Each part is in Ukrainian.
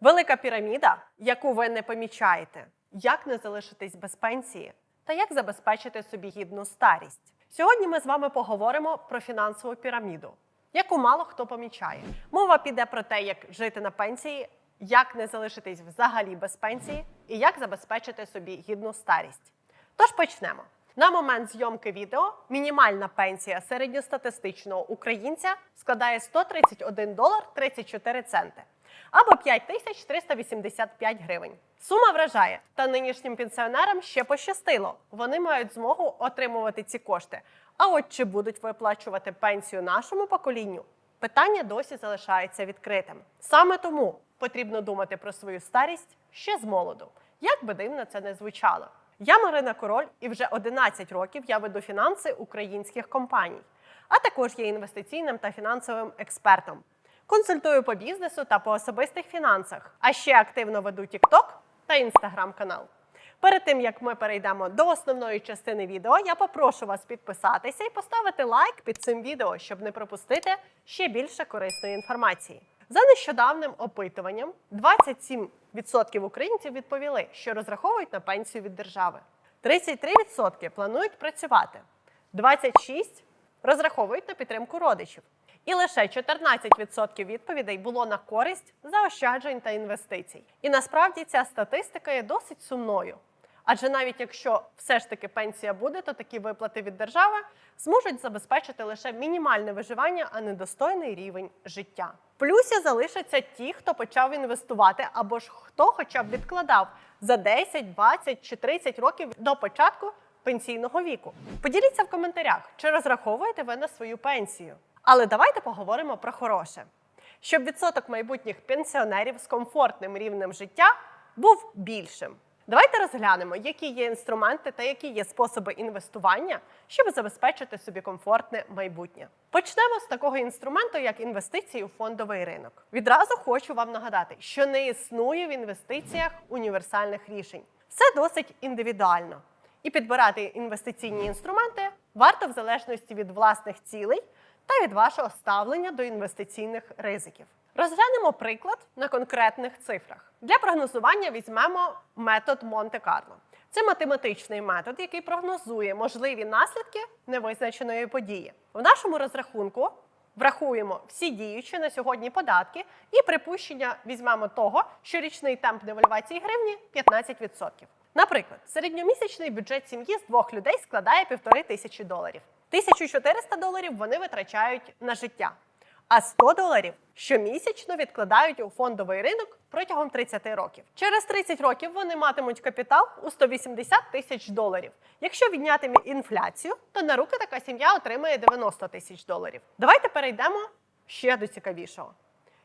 Велика піраміда, яку ви не помічаєте, як не залишитись без пенсії та як забезпечити собі гідну старість. Сьогодні ми з вами поговоримо про фінансову піраміду, яку мало хто помічає. Мова піде про те, як жити на пенсії, як не залишитись взагалі без пенсії і як забезпечити собі гідну старість. Тож почнемо. На момент зйомки відео мінімальна пенсія середньостатистичного українця складає 131 долар 34 центи або 5385 гривень. Сума вражає, та нинішнім пенсіонерам ще пощастило. Вони мають змогу отримувати ці кошти. А от чи будуть виплачувати пенсію нашому поколінню? Питання досі залишається відкритим. Саме тому потрібно думати про свою старість ще з молоду. Як би дивно це не звучало. Я Марина Король, і вже 11 років я веду фінанси українських компаній, а також є інвестиційним та фінансовим експертом. Консультую по бізнесу та по особистих фінансах, а ще активно веду TikTok та Instagram канал. Перед тим як ми перейдемо до основної частини відео, я попрошу вас підписатися і поставити лайк під цим відео, щоб не пропустити ще більше корисної інформації. За нещодавним опитуванням 27% українців відповіли, що розраховують на пенсію від держави. 33% планують працювати, 26% розраховують на підтримку родичів. І лише 14% відповідей було на користь заощаджень та інвестицій. І насправді ця статистика є досить сумною. Адже навіть якщо все ж таки пенсія буде, то такі виплати від держави зможуть забезпечити лише мінімальне виживання, а не достойний рівень життя. В плюсі залишаться ті, хто почав інвестувати, або ж хто хоча б відкладав за 10, 20 чи 30 років до початку пенсійного віку. Поділіться в коментарях, чи розраховуєте ви на свою пенсію. Але давайте поговоримо про хороше. Щоб відсоток майбутніх пенсіонерів з комфортним рівнем життя був більшим. Давайте розглянемо, які є інструменти та які є способи інвестування, щоб забезпечити собі комфортне майбутнє. Почнемо з такого інструменту, як інвестиції у фондовий ринок. Відразу хочу вам нагадати, що не існує в інвестиціях універсальних рішень. Все досить індивідуально. І підбирати інвестиційні інструменти варто в залежності від власних цілей та від вашого ставлення до інвестиційних ризиків. Розглянемо приклад на конкретних цифрах. Для прогнозування візьмемо метод Монте-Карло. Це математичний метод, який прогнозує можливі наслідки невизначеної події. В нашому розрахунку врахуємо всі діючі на сьогодні податки і припущення візьмемо того, що річний темп девальвації гривні 15%. Наприклад, середньомісячний бюджет сім'ї з двох людей складає півтори тисячі доларів. 1400 доларів вони витрачають на життя, а 100 доларів щомісячно відкладають у фондовий ринок протягом 30 років. Через 30 років вони матимуть капітал у 180 тисяч доларів. Якщо відняти інфляцію, то на руки така сім'я отримає 90 тисяч доларів. Давайте перейдемо ще до цікавішого.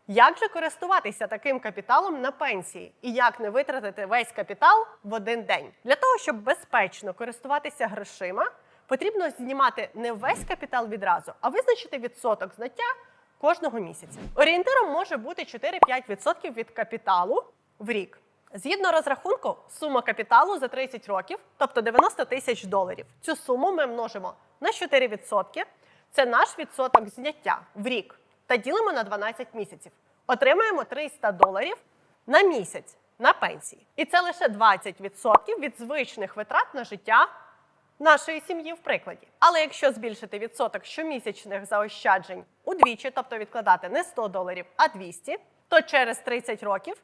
Як же користуватися таким капіталом на пенсії і як не витратити весь капітал в один день? Для того, щоб безпечно користуватися грошима, потрібно знімати не весь капітал відразу, а визначити відсоток знаття кожного місяця. Орієнтиром може бути 4-5% від капіталу в рік. Згідно розрахунку, сума капіталу за 30 років, тобто 90 тисяч доларів. Цю суму ми множимо на 4%. Це наш відсоток зняття в рік та ділимо на 12 місяців. Отримаємо 300 доларів на місяць на пенсії. І це лише 20% від звичних витрат на життя нашої сім'ї в прикладі. Але якщо збільшити відсоток щомісячних заощаджень удвічі, тобто відкладати не 100 доларів, а 200, то через 30 років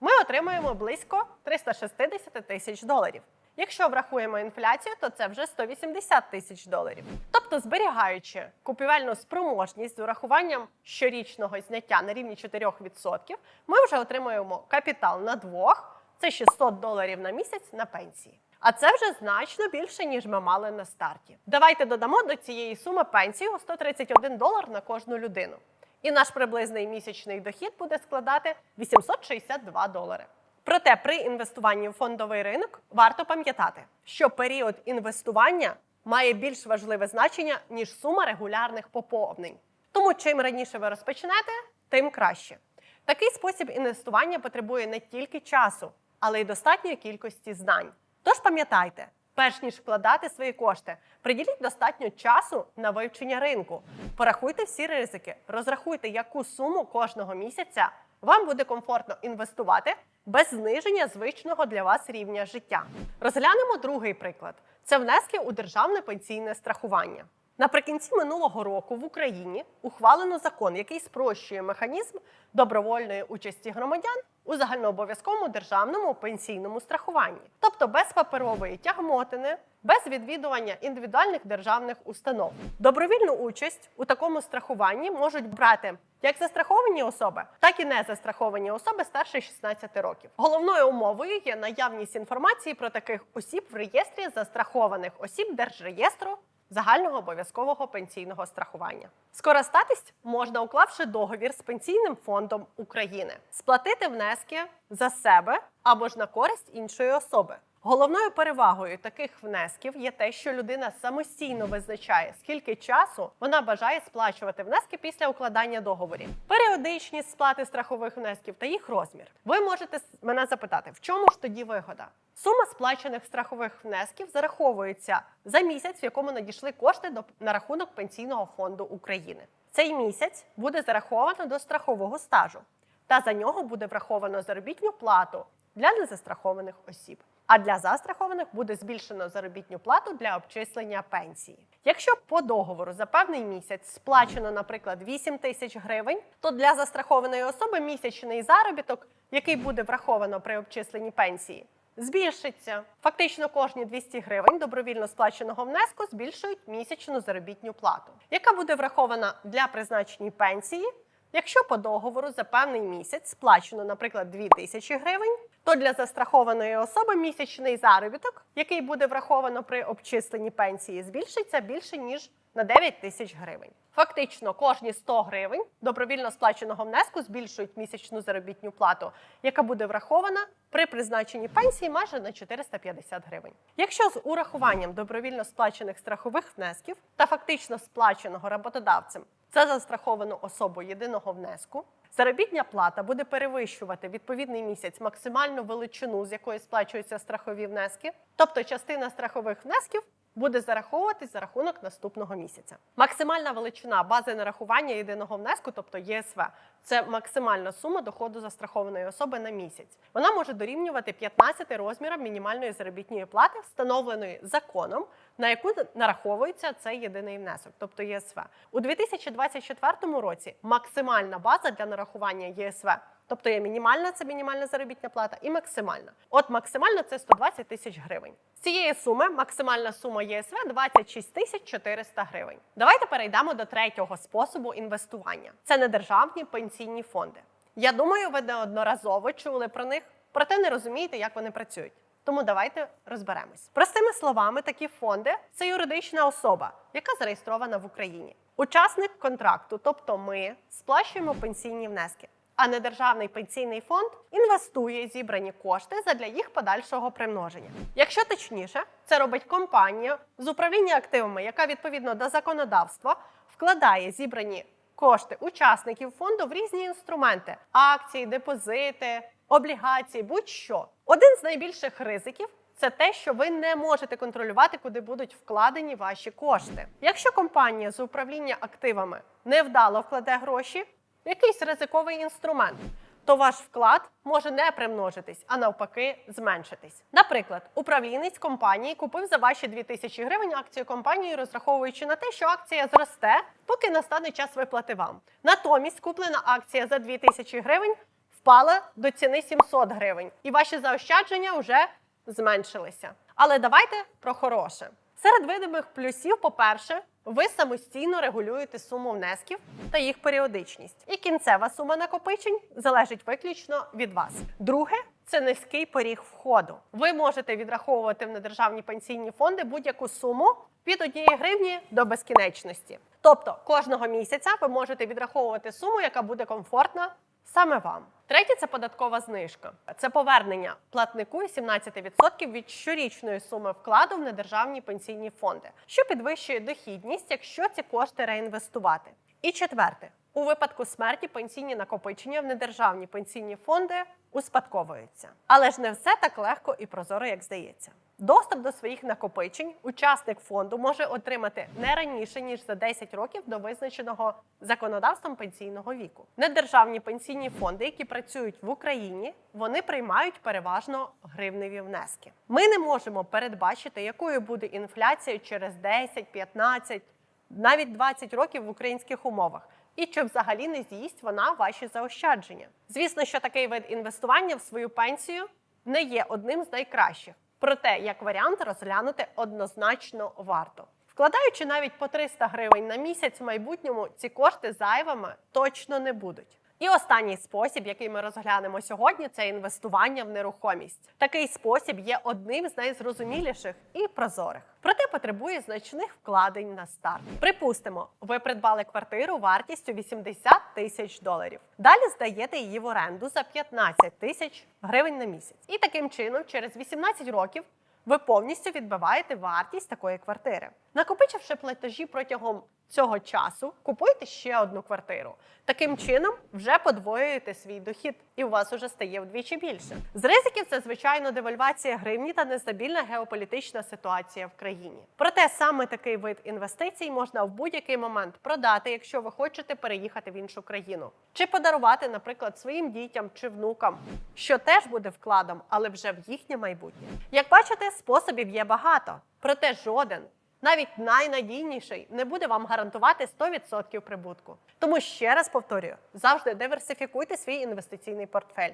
ми отримаємо близько 360 тисяч доларів. Якщо врахуємо інфляцію, то це вже 180 тисяч доларів. Тобто, зберігаючи купівельну спроможність з урахуванням щорічного зняття на рівні 4%, ми вже отримуємо капітал на двох, це 600 доларів на місяць на пенсії. А це вже значно більше, ніж ми мали на старті. Давайте додамо до цієї суми пенсію 131 долар на кожну людину. І наш приблизний місячний дохід буде складати 862 долари. Проте при інвестуванні в фондовий ринок варто пам'ятати, що період інвестування має більш важливе значення, ніж сума регулярних поповнень. Тому чим раніше ви розпочнете, тим краще. Такий спосіб інвестування потребує не тільки часу, але й достатньої кількості знань. Тож пам'ятайте, перш ніж вкладати свої кошти, приділіть достатньо часу на вивчення ринку, порахуйте всі ризики, розрахуйте, яку суму кожного місяця вам буде комфортно інвестувати без зниження звичного для вас рівня життя. Розглянемо другий приклад: це внески у державне пенсійне страхування. Наприкінці минулого року в Україні ухвалено закон, який спрощує механізм добровольної участі громадян у загальнообов'язковому державному пенсійному страхуванні, тобто без паперової тягмотини, без відвідування індивідуальних державних установ. Добровільну участь у такому страхуванні можуть брати як застраховані особи, так і не застраховані особи старше 16 років. Головною умовою є наявність інформації про таких осіб в реєстрі застрахованих осіб Держреєстру загального обов'язкового пенсійного страхування. Скористатись можна, уклавши договір з пенсійним фондом України, сплатити внески за себе або ж на користь іншої особи. Головною перевагою таких внесків є те, що людина самостійно визначає, скільки часу вона бажає сплачувати внески після укладання договорів, періодичність сплати страхових внесків та їх розмір. Ви можете мене запитати, в чому ж тоді вигода? Сума сплачених страхових внесків зараховується за місяць, в якому надійшли кошти до на рахунок пенсійного фонду України. Цей місяць буде зараховано до страхового стажу, та за нього буде враховано заробітну плату для незастрахованих осіб. А для застрахованих буде збільшено заробітну плату для обчислення пенсії. Якщо по договору за певний місяць сплачено, наприклад, 8 тисяч гривень, то для застрахованої особи місячний заробіток, який буде враховано при обчисленні пенсії, збільшиться. Фактично кожні 200 гривень добровільно сплаченого внеску збільшують місячну заробітну плату, яка буде врахована для призначення пенсії. Якщо по договору за певний місяць сплачено, наприклад, 2 тисячі гривень, то для застрахованої особи місячний заробіток, який буде враховано при обчисленні пенсії, збільшиться більше ніж на 9 тисяч гривень. Фактично, кожні 100 гривень добровільно сплаченого внеску збільшують місячну заробітну плату, яка буде врахована при призначенні пенсії майже на 450 гривень. Якщо з урахуванням добровільно сплачених страхових внесків та фактично сплаченого роботодавцем за застраховану особу єдиного внеску, заробітня плата буде перевищувати відповідний місяць максимальну величину, з якої сплачуються страхові внески, тобто частина страхових внесків буде зараховуватись за рахунок наступного місяця. Максимальна величина бази нарахування єдиного внеску, тобто ЄСВ, це максимальна сума доходу застрахованої особи на місяць. Вона може дорівнювати 15 розмірам мінімальної заробітної плати, встановленої законом, на яку нараховується цей єдиний внесок, тобто ЄСВ. У 2024 році максимальна база для нарахування ЄСВ. Тобто є мінімальна це мінімальна заробітна плата і максимальна. От максимальна це 120 тисяч гривень. З цієї суми максимальна сума ЄСВ 26 тисяч 400 гривень. Давайте перейдемо до третього способу інвестування. Це недержавні пенсійні фонди. Я думаю, ви неодноразово чули про них, проте не розумієте, як вони працюють. Тому давайте розберемось. Простими словами, такі фонди це юридична особа, яка зареєстрована в Україні. Учасник контракту, тобто ми, сплачуємо пенсійні внески. А недержавний пенсійний фонд інвестує зібрані кошти задля їх подальшого примноження. Якщо точніше, це робить компанія з управління активами, яка відповідно до законодавства вкладає зібрані кошти учасників фонду в різні інструменти: акції, депозити, облігації, будь-що. Один з найбільших ризиків. Це те, що ви не можете контролювати, куди будуть вкладені ваші кошти. Якщо компанія з управління активами невдало вкладе гроші, якийсь ризиковий інструмент, то ваш вклад може не примножитись, а навпаки, зменшитись. Наприклад, управлінець компанії купив за ваші 2000 гривень акцію компанії, розраховуючи на те, що акція зросте, поки настане час виплати вам. Натомість куплена акція за 2000 гривень впала до ціни 700 гривень, і ваші заощадження вже зменшилися. Але давайте про хороше. Серед видимих плюсів, по-перше, ви самостійно регулюєте суму внесків та їх періодичність. І кінцева сума накопичень залежить виключно від вас. Друге це низький поріг входу. Ви можете відраховувати в недержавні пенсійні фонди будь-яку суму від 1 гривні до безкінечності. Тобто кожного місяця ви можете відраховувати суму, яка буде комфортна саме вам. Третє це податкова знижка. Це повернення платнику 17% від щорічної суми вкладу в недержавні пенсійні фонди, що підвищує дохідність, якщо ці кошти реінвестувати. І четверте, у випадку смерті пенсійні накопичення в недержавні пенсійні фонди успадковуються. Але ж не все так легко і прозоро, як здається. Доступ до своїх накопичень учасник фонду може отримати не раніше ніж за 10 років до визначеного законодавством пенсійного віку. Недержавні пенсійні фонди, які працюють в Україні, вони приймають переважно гривневі внески. Ми не можемо передбачити, якою буде інфляція через 10, 15, навіть 20 років в українських умовах. І чи взагалі не з'їсть вона ваші заощадження? Звісно, що такий вид інвестування в свою пенсію не є одним з найкращих. Проте, як варіант, розглянути однозначно варто. Вкладаючи навіть по 300 гривень на місяць в майбутньому, ці кошти зайвими точно не будуть. І останній спосіб, який ми розглянемо сьогодні, це інвестування в нерухомість. Такий спосіб є одним з найзрозуміліших і прозорих, проте потребує значних вкладень на старт. Припустимо, ви придбали квартиру вартістю 80 тисяч доларів. Далі здаєте її в оренду за 15 тисяч гривень на місяць. І таким чином, через 18 років. Ви повністю відбиваєте вартість такої квартири. Накопичивши платежі протягом цього часу, купуєте ще одну квартиру. Таким чином вже подвоюєте свій дохід, і у вас уже стає вдвічі більше. З ризиків це звичайно девальвація гривні та нестабільна геополітична ситуація в країні. Проте саме такий вид інвестицій можна в будь-який момент продати, якщо ви хочете переїхати в іншу країну, чи подарувати, наприклад, своїм дітям чи внукам, що теж буде вкладом, але вже в їхнє майбутнє. Як бачите, способів є багато, проте жоден. Навіть найнадійніший не буде вам гарантувати 100% прибутку. Тому ще раз повторюю: завжди диверсифікуйте свій інвестиційний портфель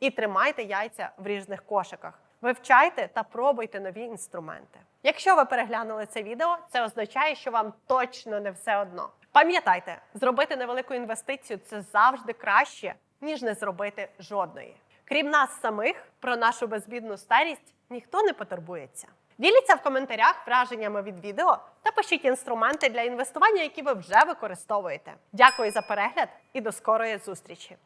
і тримайте яйця в різних кошиках. Вивчайте та пробуйте нові інструменти. Якщо ви переглянули це відео, це означає, що вам точно не все одно. Пам'ятайте, зробити невелику інвестицію це завжди краще, ніж не зробити жодної. Крім нас самих, про нашу безбідну старість ніхто не потурбується. Діліться в коментарях враженнями від відео та пишіть інструменти для інвестування, які ви вже використовуєте. Дякую за перегляд і до скорої зустрічі!